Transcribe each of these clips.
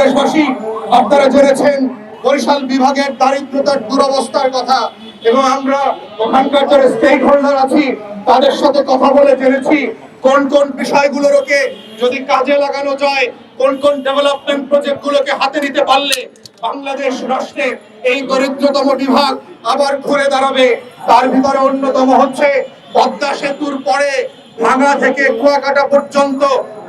দেশবাসী, আপনারা জেনেছেন বরিশাল বিভাগের দারিদ্রতার দুরবস্থার কথা এবং আমরা ওখানকার যারা স্টেক হোল্ডার আছি, তাদের সাথে কথা বলে জেনেছি। কোন কোন বিষয়গুলোকে যদি কাজে লাগানো যায়, কোন কোন ডেভেলপমেন্ট প্রজেক্ট গুলোকে হাতে নিতে পারলে বাংলাদেশ রাষ্ট্রে এই দরিদ্রতম বিভাগ আবার ঘুরে দাঁড়াবে। তার ভিতরে অন্যতম হচ্ছে পদ্মা সেতুর পরে ভাঙা থেকে কুয়াকাটা পর্যন্ত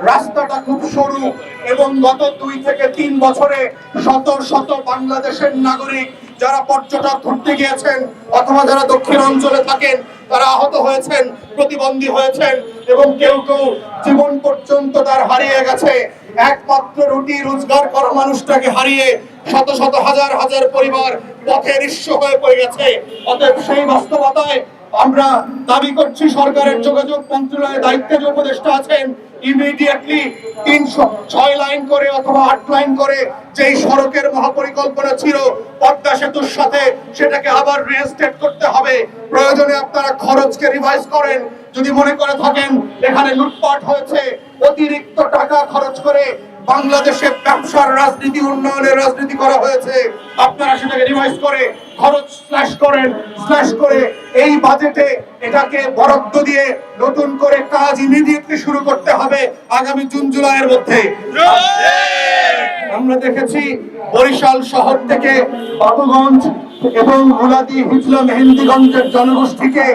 রাস্তাটা খুব সরু এবং গত দুই থেকে তিন বছরে শত শত বাংলাদেশের নাগরিক যারা পর্যটক ঘুরতে গিয়েছেন অথবা যারা দক্ষিণ অঞ্চলে থাকেন, তারা আহত হয়েছেন, প্রতিবন্ধী হয়েছেন এবং কেউ কেউ জীবন পর্যন্ত তার হারিয়ে গেছে। একমাত্র রুটি রোজগার করা মানুষটাকে হারিয়ে শত শত হাজার হাজার পরিবার পথে নিঃস্ব হয়ে পড়ে গেছে। অতএব সেই বাস্তবতায় আমরা দাবি করছি সরকারের যোগাযোগ মন্ত্রণালয়ের দায়িত্বে যে উপদেষ্টা আছেন ইমিডিয়েটলি তিনশো ছয় লাইন করে অথবা আট লাইন করে যেই সড়কের মহাপরিকল্পনা ছিল, পদ্মা সেতুর সাথে সেটাকে আবার রিএস্টেট করতে হবে। প্রয়োজনে আপনারা খরচকে রিভাইজ করেন। যদি মনে করে থাকেন, এখানে লুটপাট হয়েছে, অতিরিক্ত টাকা খরচ করে বাংলাদেশে ব্যবসার রাজনীতি, উন্নয়নের রাজনীতি করা হয়েছে। আপনারা সেটাকে রিভাইজ করে, খরচ স্ল্যাশ করেন স্ল্যাশ করে এই বাজেটে এটাকে বরাদ্দ দিয়ে নতুন করে কাজ ইমিডিয়েটলি শুরু করতে হবে আগামী জুন, জুলাইয়ের মধ্যে। আমরা দেখেছি বরিশাল শহর থেকে বাবুগঞ্জ এবং মুলাদি হিজলা মেহেন্দিগঞ্জের জনগোষ্ঠীকে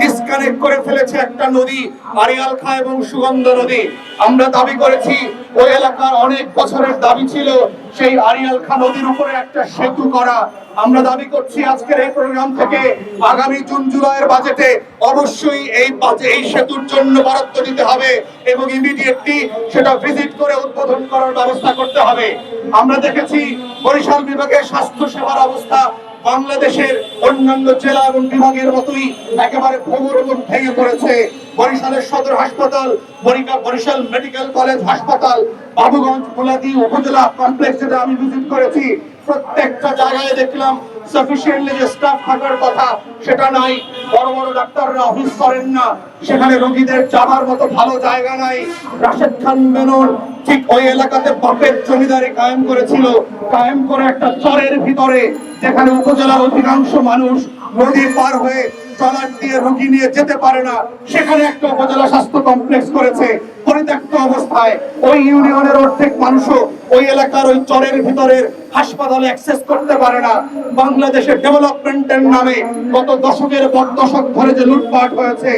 ডিসকানেক্ট করে ফেলেছে একটা নদী আরিয়াল খা এবং সুগন্ধ নদী। আমরা দাবি করেছি, ওই এলাকার অনেক বছরের দাবি ছিল সেই আরিয়াল খা নদীর উপরে একটা সেতু করা আমরা দাবি করছি আজকের এই প্রোগ্রাম থেকে আগামী জুন, জুলাইয়ের বাজেটে অবশ্যই এই এই সেতুর জন্য বরাদ্দ দিতে হবে এবং ইমিডিয়েটলি সেটা ভিজিট করে উদ্বোধন করার ব্যবস্থা করতে হবে। আমরা দেখেছি বরিশাল বিভাগের স্বাস্থ্য সেবার অবস্থা বাংলাদেশের অন্যান্য জেলা এবং বিভাগের মতোই একেবারে ভবন এবং ভেঙে পড়েছে। বরিশালের সদর হাসপাতাল বরিশাল মেডিকেল কলেজ হাসপাতাল, বাবুগঞ্জ মুলাদি উপজেলা কমপ্লেক্স যেটা আমি ভিজিট করেছি। প্রত্যেকটা জায়গায় দেখলাম সাফিসিয়েন্টলি যে স্টাফ থাকার কথা, সেটা নাই। বড় বড় ডাক্তাররা অফিস করেন না। সেখানে রোগীদের যাবার মতো ভালো জায়গা নাই। রাশেদ খান মেনন ঠিক ওই এলাকাতে বাপের জমিদারি কায়েম করেছিল। কায়েম করে একটা চরের ভিতরে, যেখানে উপজেলার অধিকাংশ মানুষ নদী পার হয়ে চলার দিয়ে রোগী নিয়ে যেতে পারে না। সেখানে একটা উপজেলা স্বাস্থ্য কমপ্লেক্স করেছে। পরিত্যক্ত অবস্থায় ওই ইউনিয়নের অর্ধেক মানুষও ওই এলাকার ওই চরের ভিতরের হাসপাতালে অ্যাক্সেস করতে পারে না। বাংলাদেশের ডেভেলপমেন্টের নামে গত দশকের পর দশক ধরে যে লুটপাট হয়েছে